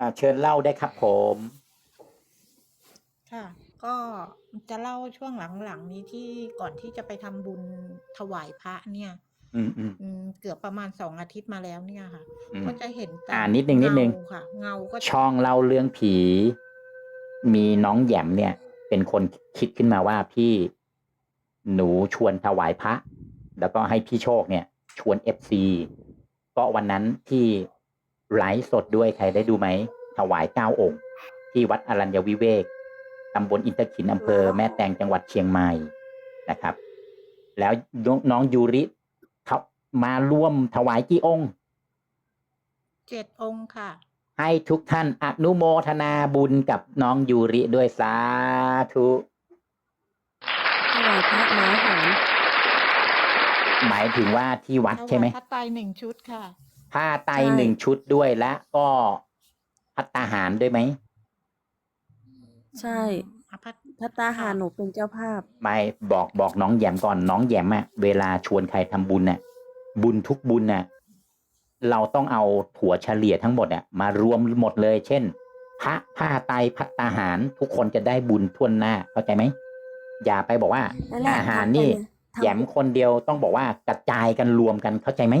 อ่าเชิญเล่าได้ครับผม ค่ะ ก็จะเล่าช่วงหลังๆนี้ที่ก่อนที่จะไปทำบุญถวายพระเนี่ยอืมอืมอืมเกือบประมาณสองอาทิตย์มาแล้วเนี่ยค่ะอืมก็จะเห็นแต่อ่านิดนึงนิดนึงเาค่ะ เงาก็ช่องเล่าเรื่องผี มีน้องแหยมเนี่ย เป็นคนคิดขึ้นมาว่าพี่หนูชวนถวายพระ แล้วก็ให้พี่โชคเนี่ย ชวนเอฟซีก็วันนั้นที่ ไลฟ์สดด้วยใครได้ดูไหมถวายเก้าองค์ ที่วัดอรัญญวิเวกตำบลอินทขินอำเภอแม่แตงจังหวัดเชียงใหม่นะครับ แล้วน้องยูริเขามาร่วมถวายกี่องค์เจ็ดองค์ค่ะ ให้ทุกท่านอนุโมทนาบุญกับน้องยูริด้วยสาธุถวายพระไม้หอมหมายถึงว่าที่วัดถวายใช่ไหมพระไตรหนึ่งชุดค่ะ ผ้าไตรหนึ่งชุดด้วยและก็พัตตาหารด้วยไหมใช่อภัทพัตตาหารหนูเป็นเจ้าภาพ ไม่บอกบอกน้องแยมก่อนน้องแยมอะเวลาชวนใครทำบุญน่ะ บุญทุกบุญน่ะ เราต้องเอาถั่วเฉลี่ยทั้งหมดอะมารวมหมดเลย เช่น พระผ้าไตรพัตตาหารทุกคนจะได้บุญทั่วหน้าเข้าใจไหมอย่าไปบอกว่า นั่นแหละอาหารทำไปนี่เลยทำแยมคนเดียวต้องบอกว่ากระจายกันรวมกันเข้าใจไหม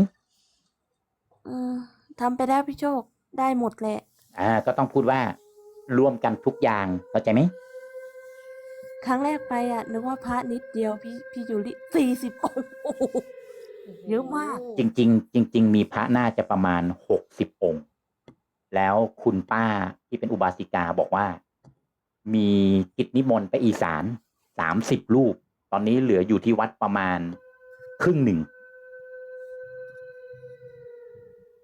เออทำไปได้พี่โชคได้หมดแหละ อ่าก็ต้องพูดว่าร่วมกันทุกอย่างเข้าใจไหมครั้งแรกไปอะนึกว่าพระนิดเดียวพี่พี่ยูริสี่สิบองค์โอ้โห เยอะมาก จริง ๆ จริง ๆ มีพระน่าจะประมาณหกสิบองค์ แล้วคุณป้าที่เป็นอุบาสิกาบอกว่า มีกิจนิมนต์ไปอีสานสามสิบรูป ตอนนี้เหลืออยู่ที่วัดประมาณครึ่งหนึ่ง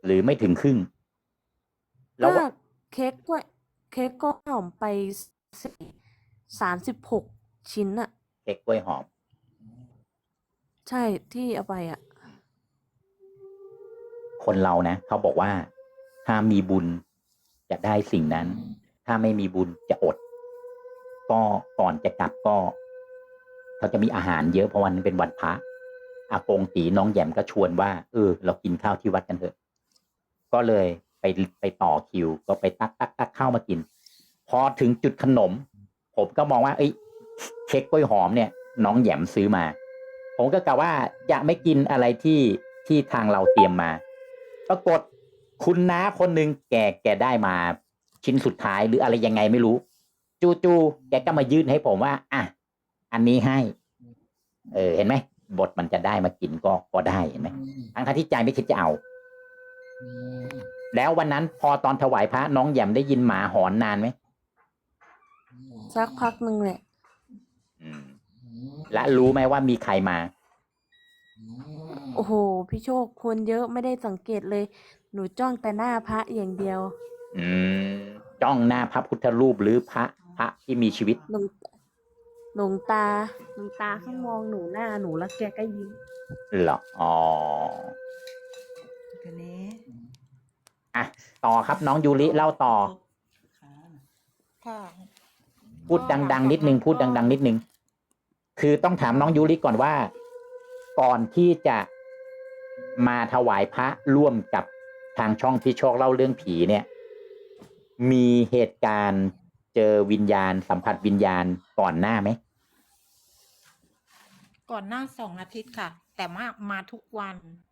หรือไม่ถึงครึ่ง แล้วก็เค้กกล้วยเค้กก็หอมไปสามสิบหกชิ้นอะเค้กกล้วยหอม ใช่ที่เอาไปอะคนเรานะเขาบอกว่า ถ้ามีบุญจะได้สิ่งนั้น ถ้าไม่มีบุญจะอด ก็ก่อนจะกลับก็เขาจะมีอาหารเยอะเพราะวันนั้นเป็นวันพระอากงตีน้องแหยมก็ชวนว่าเออเรากินข้าวที่วัดกันเถอะ ก็เลยไปไปต่อคิว ก็ไปตักตักตักข้าวมากิน พอถึงจุดขนม ผมก็มองว่าเอ้ยเค้กกล้วยหอมเนี่ย น้องแหยมซื้อมา ผมก็กะว่าจะไม่กินอะไรที่ที่ทางเราเตรียมมา ปรากฏคุณน้าคนหนึ่งแกแกได้มาชิ้นสุดท้ายหรืออะไรยังไงไม่รู้ จูจูแกก็มายื่นให้ผมว่า อะ อันนี้ให้ เออ เห็นไหมบทมันจะได้มากินก็ก็ได้เห็นไหมทั้งๆที่ใจไม่คิดจะเอา แล้ววันนั้นพอตอนถวายพระน้องแหยมได้ยินหมาหอนนานไหมสักพักหนึ่งแหละ อืม และรู้ไหมว่ามีใครมา โอ้โห พี่โชคคนเยอะไม่ได้สังเกตเลย หนูจ้องแต่หน้าพระอย่างเดียว อืม จ้องหน้าพระพุทธรูปหรือพระพระที่มีชีวิต หลวงหลวงตาหลวงตาเขามองหนูหน้าหนูแล้วแกก็ยิ้มเหรอ อ๋อ กันนี้ อะต่อครับน้องยูริเล่าต่อ ค่ะพูดดัง ๆ นิดนึงพูดดัง ๆ นิดนึง คือต้องถามน้องยูริก่อนว่า ก่อนที่จะมาถวายพระร่วมกับทางช่องพี่โชคเล่าเรื่องผีเนี่ย มีเหตุการณ์เจอวิญญาณ สัมผัสวิญญาณก่อนหน้าไหมก่อนหน้าสองอาทิตย์ค่ะ แต่มามาทุกวันเจ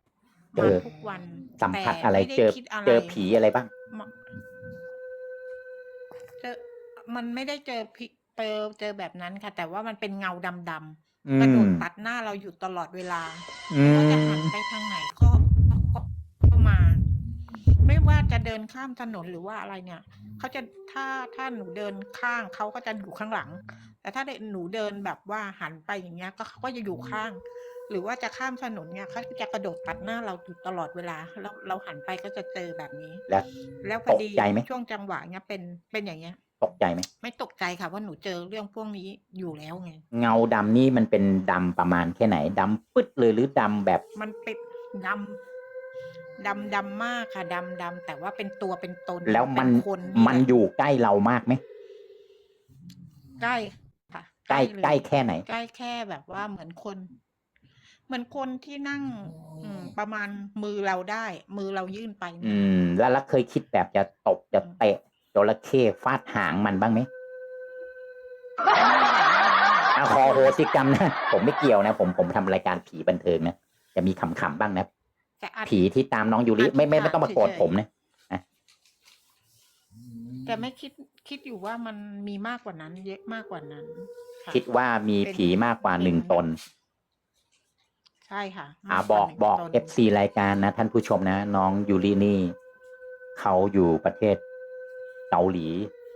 มาอทุกวันสัมผัสแต่อะไรม่ด้เจอคิดะไรเจอผีอะไรบ้างมาเจอมันไม่ได้เจอผีเจอเจอแบบนั้นค่ะ แต่ว่ามันเป็นเงาดำอืๆกระโดมดตัดหน้าเราอยู่ตลอดเวลาอืไม่ว่าจะหัมนไปทางไหนก็ก็ก็มา ไม่ว่าจะเดินข้ามถนนหรือว่าอะไรเนี่ยเขาจะถ้าถ้าหนูเดินข้างเขาก็จะอยู่ข้างหลัง แต่ถ้าหนูเดินแบบว่าหันไปอย่างเงี้ย ก็เขาก็จะอยู่ข้าง หรือว่าจะข้ามถนนเนี่ยเขาจะกระโดดตัดหน้าเราอยู่ตลอดเวลาแล้วเราหันไปก็จะเจอแบบนี้ แล้วแล้วพอดีตกใจไหม ช่วงจังหวะเนี้ยเป็นเป็นอย่างเงี้ย ตกใจไหม ไม่ตกใจค่ะว่าหนูเจอเรื่องพวกนี้อยู่แล้วไง เงาดำนี่มันเป็นดำประมาณแค่ไหนดำปึ๊ดเลยหรือดำแบบ มันเป็นดำดำดำมากค่ะดำดำแต่ว่าเป็นตัวเป็นตนแล้วมันเป็นคนมันอยู่ใกล้เรามากไหมใกล้ค่ะใกล้เยใกล้แค่ไหน ใกล้แค่แบบว่าเหมือนคน เหมือนคนที่นั่ง อืม ประมาณมือเราได้ มือเรายื่นไปอืม แล้วแล้วเคยคิดแบบจะตบจะเตะจระเข้ฟาดหางมันบ้างไหมอะคอโหสิกรรมนะ ผมไม่เกี่ยวนะ ผมผมทำรายการผีบันเทิงนะจะมีขำๆบ้างนะ แต่อาจ ผีที่ตามน้องยูริไม่ไม่ไม่ต้องมาโกรธผมนะ แต่ไม่คิดคิดอยู่ว่ามันมีมากกว่านั้น เยอะมากกว่านั้นค่ะคิดว่ามีผีมากกว่าหนึ่งตน ใช่ค่ะอ่ามกบว่าอกหนึ่งบอกตนเอฟซีรายการนะ ท่านผู้ชมนะ น้องยูรินี่ เขาอยู่ประเทศเกาหลี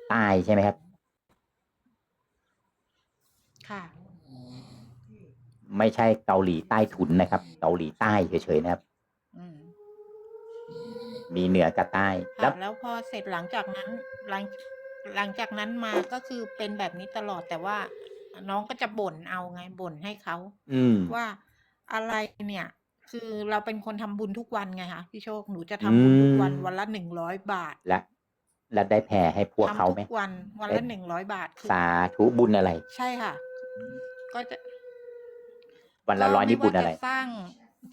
ใต้ใช่ไหมครับ ค่ะ ไม่ใช่เกาหลีใต้ถุนนะครับ เกาหลีใต้เฉยๆนะครับ อืมมีเหนือกับใต้แล้ค่ะวแล้วพอเสร็จหลังจากนั้นหลังหลังจากนั้นมาก็คือเป็นแบบนี้ตลอดแต่ว่า น้องก็จะบ่นเอาไงบ่นให้เขา อืม ว่า อะไรเนี่ย คือเราเป็นคนทำบุญทุกวันไงคะพี่โชค หนูจะทำบุญทุกวันอืมวันละหนึ่งร้อยบาท และ และได้แผ่ให้พวกเขาทำไหมทุกวันวันละหนึ่งร้อยบาทคือ สาธุบุญอะไร ใช่ค่ะ ก็จะวันละร้อยนี่บุญอะไรก็ม่ว่าจสร้าง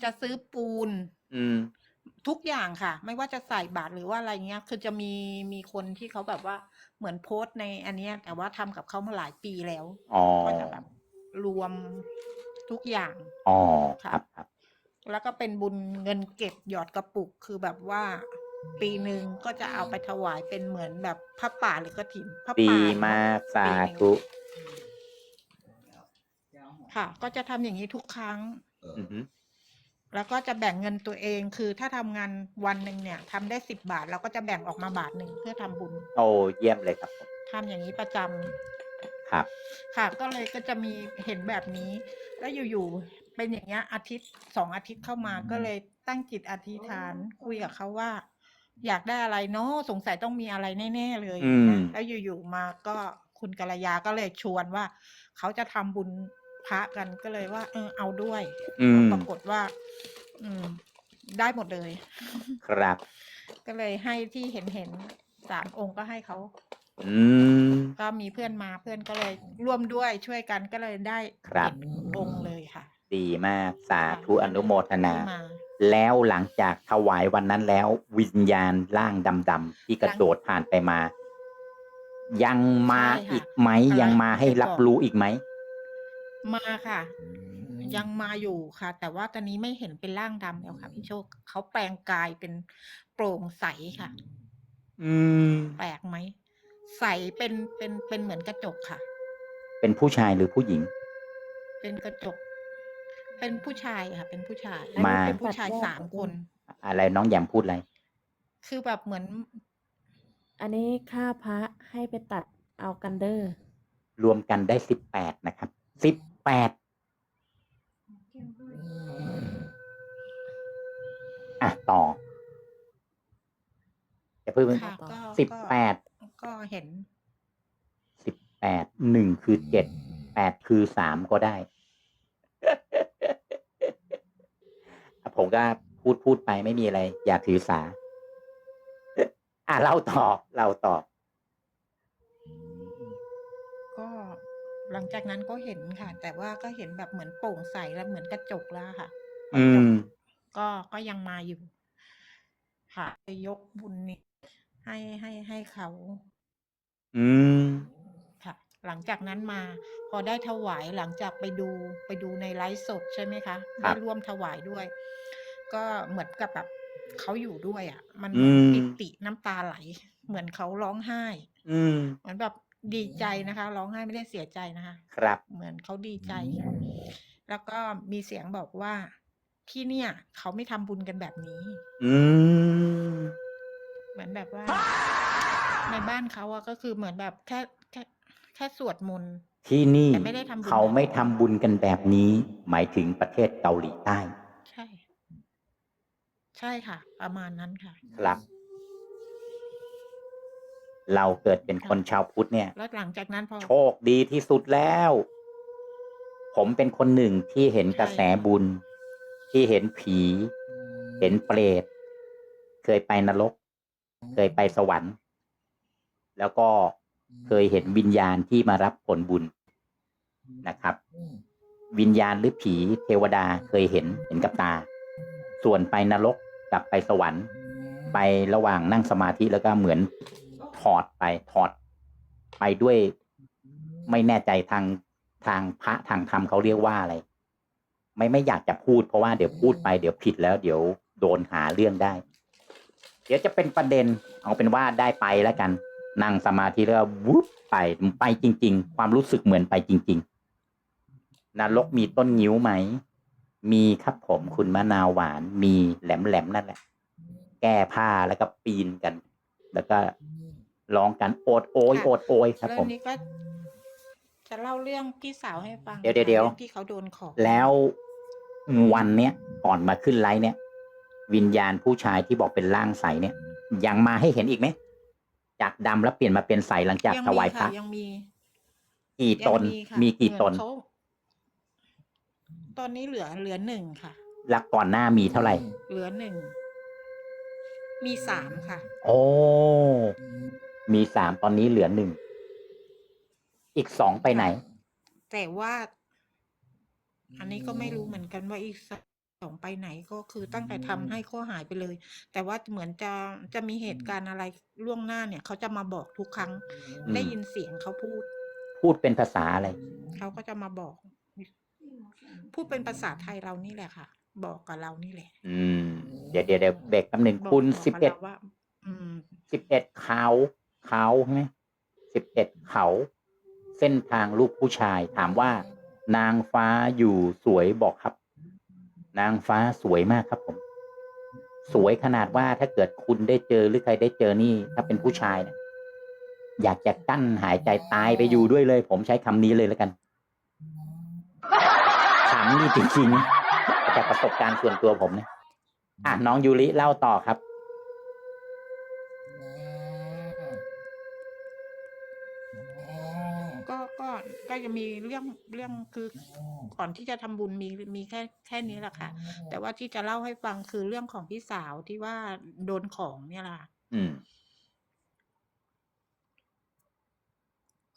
จะซื้อปูน อืม ทุกอย่างค่ะ ไม่ว่าจะใส่บาตรหรือว่าอะไรเงี้ย คือจะมีมีคนที่เขาแบบว่าเหมือนโพสต์ในอันเนี้ย แต่ว่าทำกับเขามาหลายปีแล้ว อ๋อ ก็จะแบบรวม ทุกอย่าง อ๋อค่ะครับครับ แล้วก็เป็นบุญเงินเก็บหยอดกระปุกคือแบบว่า ปีหนึ่งก็จะเอาไปถวายเป็นเหมือนแบบพระป่าหรือกระถิ่นพระดีป่ามากสาธุค่ะ ก็จะทำอย่างนี้ทุกครั้ง อือหือแล้วก็จะแบ่งเงินตัวเองคือถ้าทำงานวันหนึ่งเนี่ยทำได้สิบบาทเราก็จะแบ่งออกมาบาทหนึ่งเพื่อทำบุญโอ้เยี่ยมเลยครับผมทำอย่างนี้ประจำ ครับ ค่ะก็เลยก็จะมีเห็นแบบนี้ แล้วอยู่ๆเป็นอย่างเงี้ยอาทิตย์สองอาทิตย์เข้ามาก็เลยตั้งจิตอธิษฐานคุยกับเขาว่า อยากได้อะไรเนาะสงสัยต้องมีอะไรแน่ๆเลยอืมนะแล้วอยู่ๆมาก็คุณกัลยาก็เลยชวนว่า เขาจะทำบุญพระกันก็เลยว่า เออเอาด้วย อืมปรากฏว่า อืม ได้หมดเลย ครับ ก็เลยให้ที่เห็นเห็นๆสามองค์ก็ให้เขา อืม ก็มีเพื่อนมาเพื่อนก็เลยร่วมด้วยช่วยกันก็เลยได้ครับเจ็ดองค์เลยค่ะดีมากสาธุอนุโมทนา ที่มา แล้วหลังจากถวายวันนั้นแล้ววิญญาณร่างดำๆที่กระโดดผ่านไปมา ยังมาใช่ค่ะอีกไหมกำลังยังมาให้จะบอกรับรู้อีกไหมมาค่ะ ยังมาอยู่ค่ะ แต่ว่าตอนนี้ไม่เห็นเป็นร่างดำแล้วค่ะพี่โชคเขาแปลงกายเป็นโปร่งใสค่ะ อืม แปลกไหม ใสเป็นเป็นเป็นเหมือนกระจกค่ะ เป็นผู้ชายหรือผู้หญิง เป็นกระจก เป็นผู้ชายค่ะ เป็นผู้ชายมา เป็นผู้ชายสามคน อะไรน้องแยมพูดอะไร คือแบบเหมือนอันนี้ค่าพระให้ไปตัดเอากันเดอร์รวมกันได้สิบแปดนะครับสิบแปดอะต่อจะเพิ่มค่ะก็สิบก็แปด ก็เห็นสิบแปดหนึ่งคือเจ็ดแปดคือสามก็ได้ ผมก็พูดพูดไปไม่มีอะไร อย่าถือสา อะเล่าต่อเล่าต่อ ก็หลังจากนั้นก็เห็นค่ะ แต่ว่าก็เห็นแบบเหมือนโปร่งใสแล้วเหมือนกระจกแล้วค่ะ อืม ก็ก็ยังมาอยู่ ค่ะไปยกบุญนี้ให้ให้ให้เขา อืม ค่ะ หลังจากนั้นมาพอได้ถวายหลังจากไปดูไปดูในไลฟ์สดใช่ไหมคะครัได้บร่วมถวายด้วย ก็เหมือนกับแบบเขาอยู่ด้วยอะ มันอืมปิติน้ำตาไหล เหมือนเขาร้องไห้ อืม เหมือนแบบดีใจนะคะ ร้องไห้ไม่ได้เสียใจนะคะ ครับ เหมือนเขาดีใจ แล้วก็มีเสียงบอกว่าที่เนี่ย เขาไม่ทำบุญกันแบบนี้ อืม เหมือนแบบว่า ในบ้านเขาอะก็คือเหมือนแบบแค่แค่แค่สวดมนต์ ที่นี่แต่ไม่ได้ทำบุญ เขาไม่ทำบุญกันแบบนี้ หมายถึงประเทศเกาหลีใต้ใช่ ใช่ค่ะ ประมาณนั้นค่ะ ครับ เราเกิดเป็นคนชาวพุทธเนี่ย แล้วหลังจากนั้นพอ โชคดีที่สุดแล้ว ผมเป็นคนหนึ่งที่เห็นกระแสบุญ ที่เห็นผี เห็นเปรต เคยไปนรก เคยไปสวรรค์ แล้วก็เคยเห็นวิญญาณที่มารับผลบุญนะครับ วิญญาณหรือผีเทวดาเคยเห็นเห็นกับตา ส่วนไปนรกกับไปสวรรค์ ไประหว่างนั่งสมาธิแล้วก็เหมือนถถอดไปถอด ไปด้วยไม่แน่ใจทางทางพระทางธรรมเขาเรียกว่าอะไร ไม่ไม่อยากจะพูดเพราะว่าเดี๋ยวพูดไปเดี๋ยวผิดแล้วเดี๋ยวโดนหาเรื่องได้ เดี๋ยวจะเป็นประเด็นเอาเป็นว่าได้ไปแล้วกัน นั่งสมาธิแล้ววุบไปไปจริง ๆ ความรู้สึกเหมือนไปจริง ๆ นรกมีต้นงิ้วไหม มีครับผมคุณมะนาวหวาน มีแหลมๆนั่นแหละ แก้ผ้าแล้วก็ปีนกัน แล้วก็ร้องกันโอดโอยโอดโอยครับเรื่ผองมนี้ก็จะเล่าเรื่องพี่สาวให้ฟังเดี๋ยวเดี๋ยวเดี๋ยวรื่องที่เขาโดนของแล้ววันเนี้ยก่อนมาขึ้นไลฟ์เนี่ย วิญญาณผู้ชายที่บอกเป็นร่างใสเนี่ย ยังมาให้เห็นอีกไหม จากดำแล้วเปลี่ยนมาเป็นใสหลังจากยังถมีวายพค่ะระยังมีกี่ตนยังค่ะมีกี่เหตอนเขาตอนนี้เหลือเหลือหนึ่งค่ะ แล้วก่อนหน้ามีเท่าไหร่ เหลือหนึ่ง มีสามค่ะ โอ้ มีสามตอนนี้เหลือหนึ่ง อีกสองไปไหน แต่ว่า อันนี้ก็ไม่รู้เหมือนกันว่าอีกส องไปไหนก็คือตั้งแต่ทำให้เขาหายไปเลย แต่ว่าเหมือนจะจะมีเหตุการณ์อะไรล่วงหน้าเนี่ยเขาจะมาบอกทุกครั้งอืมได้ยินเสียงเขาพูด พูดเป็นภาษาอะไรเขาก็จะมาบอก พูดเป็นภาษาไทยเรานี่แหละค่ะ บอกกับเรานี่แหละ อืมเดี๋ยวเดี๋ยวเดี๋ยวเบรกแป๊บหนึ่งบอกคุณบอกสิบกับเอ็ดราว่าอืมสิบเอ็ดเขาเขาใช่ไหมสิบเอ็ดเขาเส้นทางลูกผู้ชายถามว่า นางฟ้าอยู่สวยบอกครับ นางฟ้าสวยมากครับผม สวยขนาดว่าถ้าเกิดคุณได้เจอหรือใครได้เจอนี่ ถ้าเป็นผู้ชายเนี่ยอยากจะกั้นหายใจตายไปอยู่ด้วยเลย ผมใช้คำนี้เลยแล้วกันคำนี่จริงๆจากประสบการณ์ส่วนตัวผมเนี่ยอะน้องยูริเล่าต่อครับ ก็ก็จะมีเรื่องเรื่องคือก่อนที่จะทำบุญมีมีแค่แค่นี้แหละค่ะ แต่ว่าที่จะเล่าให้ฟังคือเรื่องของพี่สาวที่ว่าโดนของเนี่ยแหละค่ะอืม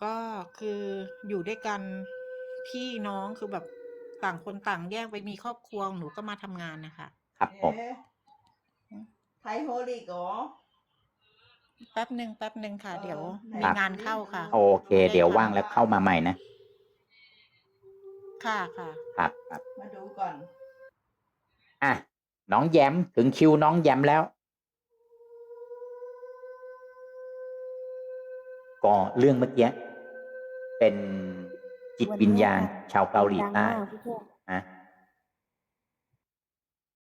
ก็คืออยู่ด้วยกันพี่น้องคือแบบต่างคนต่างแยกไปมีครอบครัวหนูก็มาทำงานนะคะ ครับผมเอ๊ะไทยโฮลิกเหรอ แป๊บหนึ่งแป๊บหนึ่งค่ะเออเดี๋ยวไหนมีงานเข้าค่ะ โอเค เดี๋ยวว่างแล้วเข้ามาใหม่นะ ค่ะค่ะครับครับมาดูก่อน อะ น้องแย้มถึงคิวน้องแย้มแล้ว ก็เรื่องเมื่อกี้เป็นจิตวิญญาณชาวเกาหลีใต้ดังมากพี่เจ้านะ